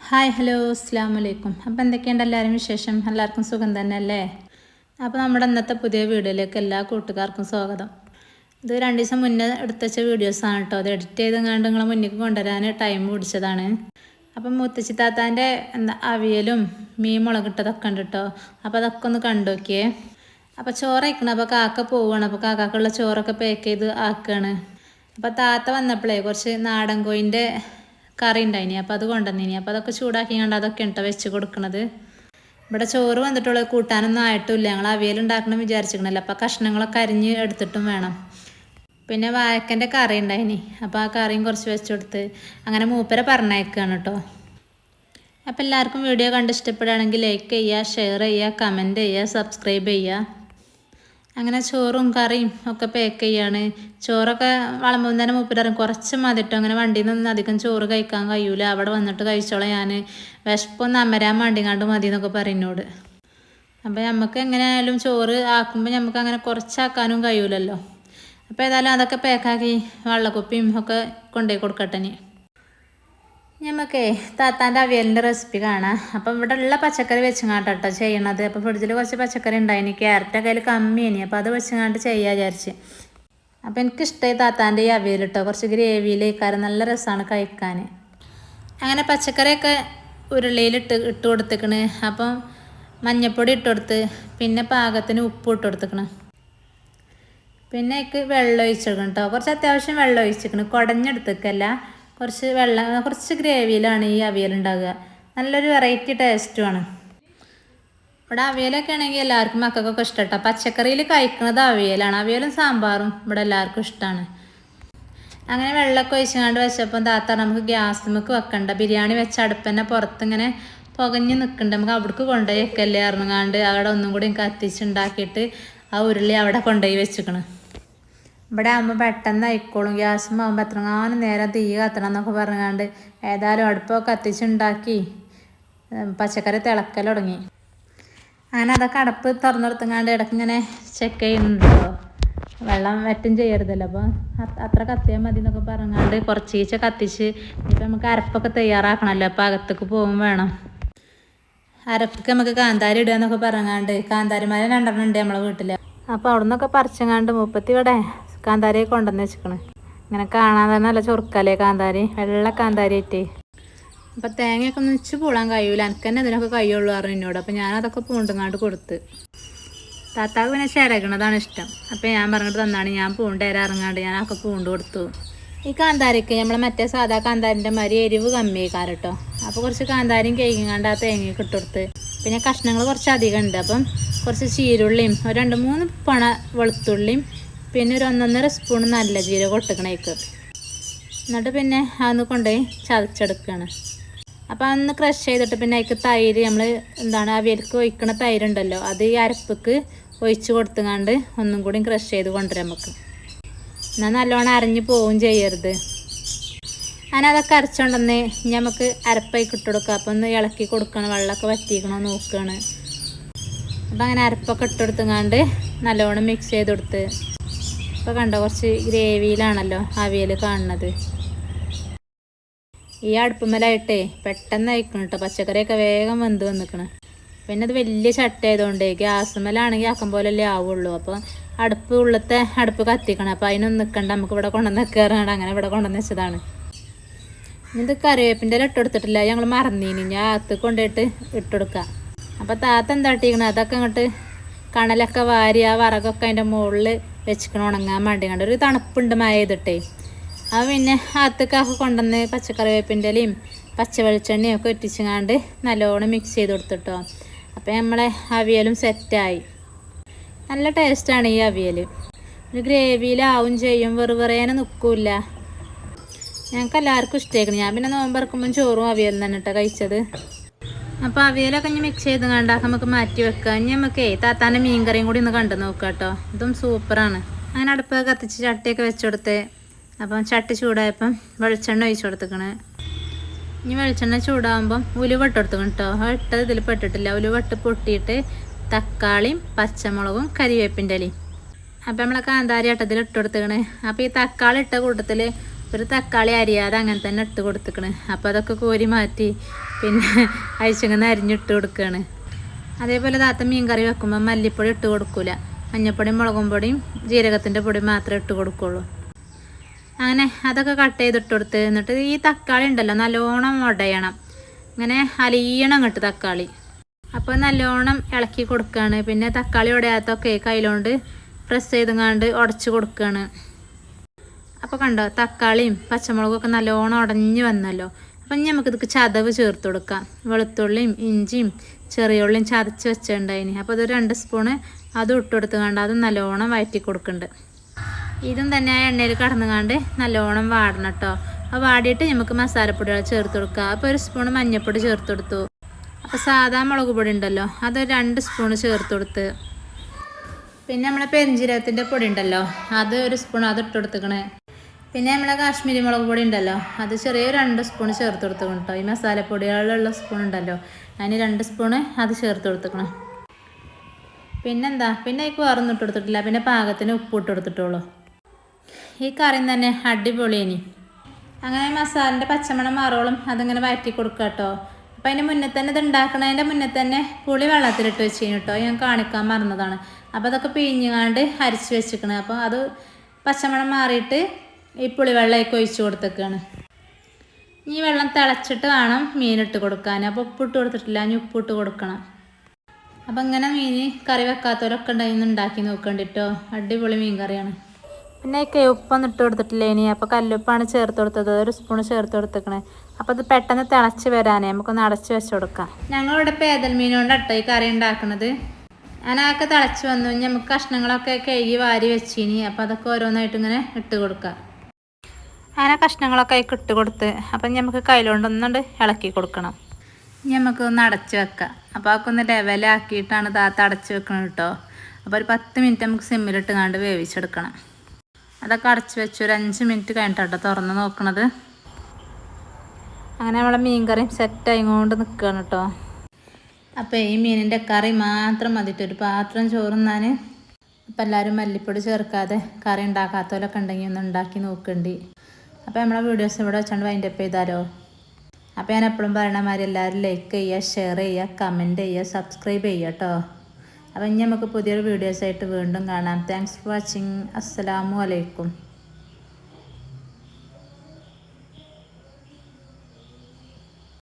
Hi hello അസ്സാം വലൈക്കും അപ്പോൾ എന്തൊക്കെയുണ്ട് എല്ലാവരും വിശേഷം? എല്ലാവർക്കും സുഖം തന്നെ അല്ലേ അപ്പോൾ നമ്മുടെ ഇന്നത്തെ പുതിയ വീഡിയോയിലേക്ക് എല്ലാ കൂട്ടുകാർക്കും സ്വാഗതം. ഇത് രണ്ട് ദിവസം മുന്നേ എടുത്തച്ച വീഡിയോസാണ് കേട്ടോ അത് എഡിറ്റ് ചെയ്തെങ്ങാണ്ട് നിങ്ങൾ മുന്നിലേക്ക് കൊണ്ടുവരാൻ ടൈം പിടിച്ചതാണ്. അപ്പം മുത്തശ്ശി താത്താന്റെ എന്താ അവിയലും മീൻ മുളകിട്ടതൊക്കെ ഉണ്ട് കേട്ടോ അപ്പോൾ അതൊക്കെ ഒന്ന് കണ്ടു നോക്കിയേ അപ്പോൾ ചോറ് അയക്കണം അപ്പോൾ കാക്ക പോവുകയാണ് അപ്പോൾ കാക്കാക്കുള്ള ചോറൊക്കെ പാക്ക് ചെയ്ത് ആക്കുകയാണ് അപ്പോൾ താത്ത വന്നപ്പോഴേ കുറച്ച് നാടൻ കോയിന്റെ കറി ഉണ്ടായിനി. അപ്പോൾ അത് കൊണ്ടുവന്നിനി. അപ്പോൾ അതൊക്കെ ചൂടാക്കി കണ്ട് അതൊക്കെ ഇട്ട വെച്ച് കൊടുക്കണത്. ഇവിടെ ചോറ് വന്നിട്ടുള്ളത് കൂട്ടാനൊന്നും ആയിട്ടില്ല ഞങ്ങൾ അവിയൽ ഉണ്ടാക്കണം വിചാരിച്ചിരിക്കണല്ലോ. അപ്പോൾ കഷ്ണങ്ങളൊക്കെ അരിഞ്ഞ് എടുത്തിട്ടും വേണം. പിന്നെ വാഴക്കന്റെ കറി ഉണ്ടായിനി. അപ്പോൾ ആ കറിയും കുറച്ച് വെച്ച് കൊടുത്ത് അങ്ങനെ മൂപ്പരെ പറഞ്ഞയക്കുകയാണ് കേട്ടോ. അപ്പോൾ എല്ലാവർക്കും വീഡിയോ കണ്ട് ഇഷ്ടപ്പെടുകയാണെങ്കിൽ ലൈക്ക് ചെയ്യുക ഷെയർ ചെയ്യുക കമന്റ് ചെയ്യുക സബ്സ്ക്രൈബ് ചെയ്യുക. അങ്ങനെ ചോറും കറിയും ഒക്കെ പാക്ക് ചെയ്യാണ്. ചോറൊക്കെ വളമ്പും തന്നെ മൂപ്പിടാറും കുറച്ച് മതിട്ടോ. അങ്ങനെ വണ്ടിയിൽ നിന്നൊന്നും അധികം ചോറ് കഴിക്കാൻ കഴിയൂല. അവിടെ വന്നിട്ട് കഴിച്ചോളാം ഞാൻ വിശപ്പൊന്ന് അമരാൻ വേണ്ടിങ്ങാണ്ട് മതി എന്നൊക്കെ പറയുന്നോട് അപ്പോൾ നമുക്ക് എങ്ങനെയായാലും ചോറ് ആക്കുമ്പോൾ നമുക്ക് അങ്ങനെ കുറച്ചാക്കാനും കഴിയൂലല്ലോ. അപ്പോൾ ഏതായാലും അതൊക്കെ പാക്കാക്കി വെള്ളക്കുപ്പിയും ഒക്കെ കൊണ്ടുപോയി കൊടുക്കട്ടെ ഞമ്മക്കേ താത്താന്റെ അവിയലിന്റെ റെസിപ്പി കാണാം. അപ്പം ഇവിടെ ഉള്ള പച്ചക്കറി വെച്ചങ്ങാട്ടോ കേട്ടോ ചെയ്യണത്. അപ്പോൾ ഫ്രിഡ്ജിൽ കുറച്ച് പച്ചക്കറി ഉണ്ടായിനി. ക്യാരറ്റ് കയ്യിൽ കമ്മിയാണ് അപ്പോൾ അത് വെച്ചങ്ങാണ്ട് ചെയ്യാൻ വിചാരിച്ച്. അപ്പോൾ എനിക്കിഷ്ടമായി താത്താന്റെ ഈ അവിയൽ കേട്ടോ കുറച്ച് ഗ്രേവിയിലേക്കാരം നല്ല രസമാണ് കഴിക്കാൻ അങ്ങനെ പച്ചക്കറിയൊക്കെ ഉരുളിയിലിട്ട് ഇട്ട് കൊടുത്തേക്കണ്. അപ്പം മഞ്ഞപ്പൊടി ഇട്ട് കൊടുത്ത് പിന്നെ പാകത്തിന് ഉപ്പ് ഇട്ട് കൊടുത്തേക്കണ്. പിന്നെ എനിക്ക് വെള്ളം ഒഴിച്ചെടുക്കണം കേട്ടോ കുറച്ച് അത്യാവശ്യം വെള്ളം ഒഴിച്ചേക്കണ് കുടഞ്ഞെടുത്തേക്കല്ല. കുറച്ച് വെള്ളം കുറച്ച് ഗ്രേവിയിലാണ് ഈ അവിയൽ ഉണ്ടാകുക നല്ലൊരു വെറൈറ്റി ടേസ്റ്റുമാണ് ഇവിടെ അവിയലൊക്കെ ആണെങ്കിൽ എല്ലാവർക്കും മക്കൾക്കൊക്കെ ഇഷ്ടട്ടോ. പച്ചക്കറിയിൽ കഴിക്കുന്നത് അവിയലാണ്. അവിയലും സാമ്പാറും ഇവിടെ എല്ലാവർക്കും ഇഷ്ടമാണ്. അങ്ങനെ വെള്ളമൊക്കെ ഒഴിച്ചുകൊണ്ട് വെച്ചപ്പോൾ താത്ത നമുക്ക് ഗ്യാസ് നമുക്ക് വെക്കണ്ട. ബിരിയാണി വെച്ച അടുപ്പന്നെ പുറത്തിങ്ങനെ പുകഞ്ഞ് നിൽക്കണ്ട. നമുക്ക് അവിടേക്ക് കൊണ്ടുപോയി വെക്കല്ലേ? ഇറങ്ങാണ്ട് അവിടെ ഒന്നും കൂടി കത്തിച്ചുണ്ടാക്കിയിട്ട് ആ ഉരുളി അവിടെ കൊണ്ടുപോയി വെച്ചിക്കണ് ഇവിടെ ആകുമ്പോൾ പെട്ടെന്ന് ആയിക്കോളും. ഗ്യാസും ആകുമ്പോൾ എത്രങ്ങാനും നേരം തീ കത്തണം എന്നൊക്കെ പറഞ്ഞുകൊണ്ട് ഏതായാലും അടുപ്പൊക്കെ കത്തിച്ചുണ്ടാക്കി പച്ചക്കറി തിളക്കൽ തുടങ്ങി. അങ്ങനെ അതൊക്കെ അടപ്പ് തുറന്നെടുത്തങ്ങാണ്ട് ഇടയ്ക്ക് ഇങ്ങനെ ചെക്ക് ചെയ്യുന്നുണ്ടോ? വെള്ളം വെറ്റും ചെയ്യരുതല്ലോ. അപ്പോൾ അത്ര കത്തിയാൽ മതി എന്നൊക്കെ പറഞ്ഞാണ്ട് കുറച്ചീച്ച കത്തിച്ച് ഇപ്പം നമുക്ക് അരപ്പൊക്കെ തയ്യാറാക്കണമല്ലോ അപ്പോൾ അകത്തേക്ക് പോകും വേണം. അരപ്പൊക്കെ നമുക്ക് കാന്താരി ഇടുക എന്നൊക്കെ പറഞ്ഞാണ്ട് കാന്താരിമാരെ രണ്ടെണ്ണം ഉണ്ട് നമ്മളെ വീട്ടിൽ അപ്പോൾ അവിടെ നിന്നൊക്കെ പറിച്ചങ്ങാണ്ട് മുപ്പത്തി ഇവിടെ കാന്താരിയെ കൊണ്ടുവന്ന് വെച്ചിക്കണ്. ഇങ്ങനെ കാണാൻ തന്നെ നല്ല ചൊറുക്കല്ലേ കാന്താരി? വെള്ള കാന്താരി ആയിട്ടേ. അപ്പം തേങ്ങയൊക്കെ ഒന്ന് വെച്ച് പൂളാൻ കഴിയൂല. എനിക്ക് തന്നെ അതിനൊക്കെ കഴിയുള്ളൂ പറഞ്ഞു എന്നോട്. അപ്പം ഞാനതൊക്കെ പൂണ്ടുങ്ങാണ്ട് കൊടുത്ത്. താത്താക്ക് പിന്നെ ചിരകണതാണ് ഇഷ്ടം. അപ്പം ഞാൻ പറഞ്ഞിട്ട് തന്നാണ്. ഞാൻ പൂണ്ടേരാ ഇറങ്ങാണ്ട് ഞാൻ അതൊക്കെ പൂണ്ട് കൊടുത്തു. ഈ കാന്താരിക്ക് നമ്മളെ മറ്റേ സാധാ കാന്താരിന്റെ മാതിരി എരിവ് കമ്മിയായിക്കാറ് കേട്ടോ അപ്പോൾ കുറച്ച് കാന്താരിയും കേക്കിങ്ങാണ്ട് ആ തേങ്ങയൊക്കെ ഇട്ടുകൊടുത്ത് പിന്നെ കഷ്ണങ്ങൾ കുറച്ച് അധികം ഉണ്ട്. അപ്പം കുറച്ച് ചീരുള്ളിയും ഒരു രണ്ട് മൂന്ന് പണ വെളുത്തുള്ളിയും പിന്നെ ഒരു ഒന്നൊന്നര സ്പൂൺ നല്ല ജീരകം ഒട്ടുക്കണേക്ക് എന്നിട്ട് പിന്നെ അതൊന്ന് കൊണ്ടുപോയി ചതച്ചെടുക്കുകയാണ് അപ്പോൾ അതൊന്ന് ക്രഷ് ചെയ്തിട്ട് പിന്നെ അതിക്ക് തൈര് നമ്മൾ എന്താണ് അവിയൽക്ക് ഒഴിക്കണ തൈരുണ്ടല്ലോ അത് ഈ അരപ്പക്ക് ഒഴിച്ച് കൊടുത്തുങ്ങാണ്ട് ഒന്നും കൂടി ക്രഷ് ചെയ്ത് കൊണ്ടുവരാം നമുക്ക്. എന്നാൽ നല്ലോണം അരഞ്ഞ് പോവും ചെയ്യരുത്. അങ്ങനെ അതൊക്കെ അരച്ചുകൊണ്ടെന്ന് നമുക്ക് അരപ്പായി ഇട്ട് കൊടുക്കുക അപ്പോൾ ഒന്ന് ഇളക്കി കൊടുക്കണം വെള്ളമൊക്കെ വറ്റിക്കണോ നോക്കുകയാണ് അപ്പോൾ അങ്ങനെ അരപ്പൊക്കെ ഇട്ടെടുത്തുങ്ങാണ്ട് നല്ലോണം മിക്സ് ചെയ്ത് കൊടുത്ത് ഇപ്പോൾ കണ്ടോ? കുറച്ച് ഗ്രേവിയിലാണല്ലോ അവിയൽ കാണുന്നത്. ഈ അടുപ്പുമ്മലായിട്ടേ പെട്ടെന്ന് അയക്കണം കേട്ടോ പച്ചക്കറിയൊക്കെ വേഗം വെന്ത് വന്നിക്കണം. പിന്നെ അത് വലിയ ചട്ട ആയതുകൊണ്ട് ഗ്യാസുമ്മലാണെങ്കിൽ ആക്കം പോലല്ലേ ആവുള്ളൂ. അപ്പോൾ അടുപ്പ് ഉള്ളത്തെ അടുപ്പ് കത്തിക്കണം. അപ്പോൾ അതിനൊന്നും നിൽക്കണ്ട നമുക്ക് ഇവിടെ കൊണ്ടുവന്ന് കയറാണ്ട് അങ്ങനെ ഇവിടെ കൊണ്ടുവന്ന് വെച്ചതാണ്. ഇത് കറിവേപ്പിന്റെ ഇല ഇട്ടെടുത്തിട്ടില്ല ഞങ്ങൾ മറന്നീനി. ഞാൻ അകത്ത് കൊണ്ടുപോയിട്ട് കൊടുക്കാം. അപ്പോൾ താത്ത എന്താ ഇട്ടിരിക്കണം അതൊക്കെ അങ്ങോട്ട് കണലൊക്കെ വാരി ആ വറകൊക്കെ അതിന്റെ മുകളിൽ വെച്ചിക്കണം ഉണങ്ങാൻ വേണ്ടി കണ്ട്. ഒരു തണുപ്പുണ്ട് മഴ ചെയ്തിട്ടേ അത് പിന്നെ അകത്തേക്കൊക്കെ കൊണ്ടുവന്ന് പച്ചക്കറി വേപ്പിന്റെ ഇലയും പച്ച വെളിച്ചെണ്ണയും ഒക്കെ ഇട്ടിച്ചങ്ങാണ്ട് നല്ലോണം മിക്സ് ചെയ്ത് കൊടുത്തിട്ടോ. അപ്പോൾ നമ്മളെ അവിയലും സെറ്റായി നല്ല ടേസ്റ്റാണ് ഈ അവിയൽ ഒരു ഗ്രേവിയിലാവും ചെയ്യും വെറുവെറേനെ നിൽക്കില്ല ഞങ്ങൾക്ക് എല്ലാവർക്കും ഇഷ്ടമായിരിക്കണം ഞാൻ പിന്നെ നോമ്പറക്കുമ്പം ചോറും അവിയലും തന്നെ കേട്ടോ കഴിച്ചത്. അപ്പോൾ അവിയലൊക്കെ ഇനി മിക്സ് ചെയ്ത് കണ്ടാൽ നമുക്ക് മാറ്റി വെക്കാം. ഇനി നമുക്ക് താത്താന്റെ മീൻ കറിയും കൂടി ഒന്ന് കണ്ടു നോക്കാം കേട്ടോ. ഇതും സൂപ്പറാണ് അങ്ങനെ അടുപ്പ് കത്തിച്ച് ചട്ടിയൊക്കെ വെച്ച് കൊടുത്ത് അപ്പം ചട്ടി ചൂടായപ്പം വെളിച്ചെണ്ണ ഒഴിച്ചു കൊടുത്തേക്കണ്. ഇനി വെളിച്ചെണ്ണ ചൂടാകുമ്പം ഉലുവ ഇട്ട് കൊടുത്തേക്കണം കേട്ടോ. അത് ഇട്ടത് ഇതിൽ പെട്ടിട്ടില്ല. ഉലുവ ഇട്ട് പൊട്ടിയിട്ട് തക്കാളിയും പച്ചമുളകും കരിവേപ്പിന്റെ ഇലയും. അപ്പം നമ്മളെ കാന്താരി ഇട്ടതിൽ ഇട്ട് കൊടുത്തേക്കണ്. അപ്പോൾ ഈ തക്കാളി ഇട്ട കൂട്ടത്തിൽ ഒരു തക്കാളി അരിയാതെ അങ്ങനെ തന്നെ ഇട്ട് കൊടുത്തുക്കണ്. അപ്പോൾ അതൊക്കെ കോരി മാറ്റി പിന്നെ അയച്ചങ്ങനെ അരിഞ്ഞിട്ട് കൊടുക്കുകയാണ് അതേപോലെ താത്ത മീൻ കറി വെക്കുമ്പോൾ മല്ലിപ്പൊടി ഇട്ട് കൊടുക്കില്ല മഞ്ഞപ്പൊടിയും മുളകും പൊടിയും ജീരകത്തിന്റെ പൊടി മാത്രമേ ഇട്ട് കൊടുക്കുള്ളൂ. അങ്ങനെ അതൊക്കെ കട്ട് ചെയ്തിട്ട് കൊടുത്ത് എന്നിട്ട് ഈ തക്കാളി ഉണ്ടല്ലോ നല്ലോണം ഉടയണം അങ്ങനെ അലിയണം അങ്ങോട്ട് തക്കാളി. അപ്പോൾ നല്ലോണം ഇളക്കി കൊടുക്കുകയാണ് പിന്നെ തക്കാളി ഉടയാത്തൊക്കെ കയ്യിലോണ്ട് പ്രസ് ചെയ്തുങ്ങാണ്ട് ഉടച്ച് കൊടുക്കുകയാണ് അപ്പോൾ കണ്ടോ തക്കാളിയും പച്ചമുളകൊക്കെ നല്ലോണം ഉടഞ്ഞ് വന്നല്ലോ. അപ്പം ഇനി നമുക്ക് ഇതൊക്കെ ചതവ് ചേർത്ത് കൊടുക്കാം. വെളുത്തുള്ളിയും ഇഞ്ചിയും ചെറിയ ഉള്ളിയും ചതച്ച് വെച്ചിട്ടുണ്ടായിന്. അപ്പോൾ അതൊരു രണ്ട് സ്പൂണ് അത് ഇട്ട് കൊടുത്തുകൊണ്ട് അത് നല്ലോണം വഴറ്റി കൊടുക്കുന്നുണ്ട് ഇതും തന്നെ ആ എണ്ണയിൽ കടന്നുകാണ്ട് നല്ലോണം വാടണം കേട്ടോ. അപ്പോൾ വാടിയിട്ട് നമുക്ക് മസാലപ്പൊടികൾ ചേർത്ത് കൊടുക്കുക അപ്പോൾ ഒരു സ്പൂൺ മഞ്ഞൾപ്പൊടി ചേർത്ത് കൊടുത്തു. അപ്പോൾ സാധാ മുളക് പൊടി ഉണ്ടല്ലോ അതൊരു രണ്ട് സ്പൂൺ ചേർത്ത് കൊടുത്ത്. പിന്നെ നമ്മളെ പെരിഞ്ചീരകത്തിന്റെ പൊടി ഉണ്ടല്ലോ അത് ഒരു സ്പൂൺ അത് ഇട്ട് കൊടുത്തേക്കണേ. പിന്നെ നമ്മളെ കാശ്മീരി മുളക് പൊടി ഉണ്ടല്ലോ അത് ചെറിയ രണ്ട് സ്പൂൺ ചേർത്ത് കൊടുത്തേക്കണം കേട്ടോ ഈ മസാലപ്പൊടികളിലുള്ള സ്പൂൺ ഉണ്ടല്ലോ അതിന് രണ്ട് സ്പൂണ് അത് ചേർത്ത് കൊടുത്തേക്കണം. പിന്നെന്താ പിന്നെ അതിക്ക് വേറൊന്നിട്ട് കൊടുത്തിട്ടില്ല പിന്നെ പാകത്തിന് ഉപ്പ് ഇട്ട് കൊടുത്തിട്ടുള്ളൂ. ഈ കറിയും തന്നെ അടിപൊളി അടിപൊളിയേനി. അങ്ങനെ മസാലന്റെ പച്ചമണം മാറോളും അതിങ്ങനെ വഴറ്റി കൊടുക്കുക കേട്ടോ അപ്പം അതിന്റെ മുന്നേ തന്നെ ഇത് ഉണ്ടാക്കണതിന്റെ മുന്നേ തന്നെ പുളി വെള്ളത്തിലിട്ട് വെച്ചിന് കേട്ടോ ഞാൻ കാണിക്കാൻ മറന്നതാണ്. അപ്പോൾ അതൊക്കെ പിഴിഞ്ഞുകാണ്ട് അരിച്ച് വെച്ചിരിക്കണേ അപ്പോൾ അത് പച്ചമണം മാറിയിട്ട് ഈ പുളി വെള്ളമൊക്കെ ഒഴിച്ച് കൊടുത്തേക്കാണ്. ഈ വെള്ളം തിളച്ചിട്ട് വേണം മീനിട്ട് കൊടുക്കാൻ. അപ്പോൾ ഉപ്പിട്ട് കൊടുത്തിട്ടില്ല ഇനി ഉപ്പിട്ട് കൊടുക്കണം. അപ്പം ഇങ്ങനെ മീൻ കറി വെക്കാത്തവരൊക്കെ ഉണ്ടായിരുന്നു ഉണ്ടാക്കി നോക്കണ്ടിട്ടോ അടിപൊളി മീൻ കറിയാണ്. പിന്നെ ഈ ഉപ്പൊന്നും ഇട്ട് കൊടുത്തിട്ടില്ല ഇനി. അപ്പോൾ കല്ലുപ്പാണ് ചേർത്ത് കൊടുത്തത്. ഒരു സ്പൂൺ ചേർത്ത് കൊടുത്തേക്കണേ. അപ്പോൾ അത് പെട്ടെന്ന് തിളച്ച് വരാനേ നമുക്കൊന്ന് അടച്ച് വെച്ച് കൊടുക്കാം. ഞങ്ങളിവിടെ പേതൽ മീൻ കൊണ്ട് അട്ടോ ഈ കറി ഉണ്ടാക്കുന്നത് ഞാനതൊക്കെ തിളച്ച് വന്നു. നമുക്ക് കഷ്ണങ്ങളൊക്കെ കഴുകി വാരി വെച്ചിനി. അപ്പോൾ അതൊക്കെ ഓരോന്നായിട്ട് ഇങ്ങനെ ഇട്ട് കൊടുക്കാം. അങ്ങനെ കഷ്ണങ്ങളൊക്കെ അതിൽ ഇട്ട് കൊടുത്ത് അപ്പം നമുക്ക് കയ്യിലുണ്ടൊന്നുണ്ട് ഇളക്കി കൊടുക്കണം. നമുക്ക് ഒന്ന് അടച്ചു വെക്കാം. അപ്പോൾ അതൊക്കെ ഒന്ന് ലെവലാക്കിയിട്ടാണ് താത്ത അടച്ചു വെക്കണം കേട്ടോ അപ്പോൾ ഒരു പത്ത് മിനിറ്റ് നമുക്ക് സിമ്മിലിട്ട് കണ്ട് വേവിച്ചെടുക്കണം. അതൊക്കെ അടച്ച് വെച്ച് ഒരു അഞ്ച് മിനിറ്റ് കഴിഞ്ഞിട്ടോ തുറന്ന് നോക്കണത്. അങ്ങനെ നമ്മളെ മീൻ കറി സെറ്റായി കൊണ്ട് നിൽക്കുകയാണ് കേട്ടോ അപ്പോൾ ഈ മീനിന്റെ കറി മാത്രം മതിട്ട്. ഒരു പാത്രം ചോറുന്നാൻ ഇപ്പം എല്ലാവരും മല്ലിപ്പൊടി ചേർക്കാതെ കറി ഉണ്ടാക്കാത്തവരൊക്കെ ഉണ്ടെങ്കിൽ ഒന്ന് ഉണ്ടാക്കി നോക്കണ്ടി. അപ്പോൾ നമ്മളെ വീഡിയോസ് ഇവിടെ വൈൻഡ് അപ്പ് ചെയ്താലോ? അപ്പോൾ ഞാൻ എപ്പോഴും പറയണ മാതിരി എല്ലാവരും ലൈക്ക് ചെയ്യുക ഷെയർ ചെയ്യുക കമന്റ് ചെയ്യുക സബ്സ്ക്രൈബ് ചെയ്യുക കേട്ടോ അപ്പോൾ ഇനി നമുക്ക് പുതിയൊരു വീഡിയോസായിട്ട് വീണ്ടും കാണാം. താങ്ക്സ് ഫോർ വാച്ചിങ് അസ്സലാമു അലൈക്കും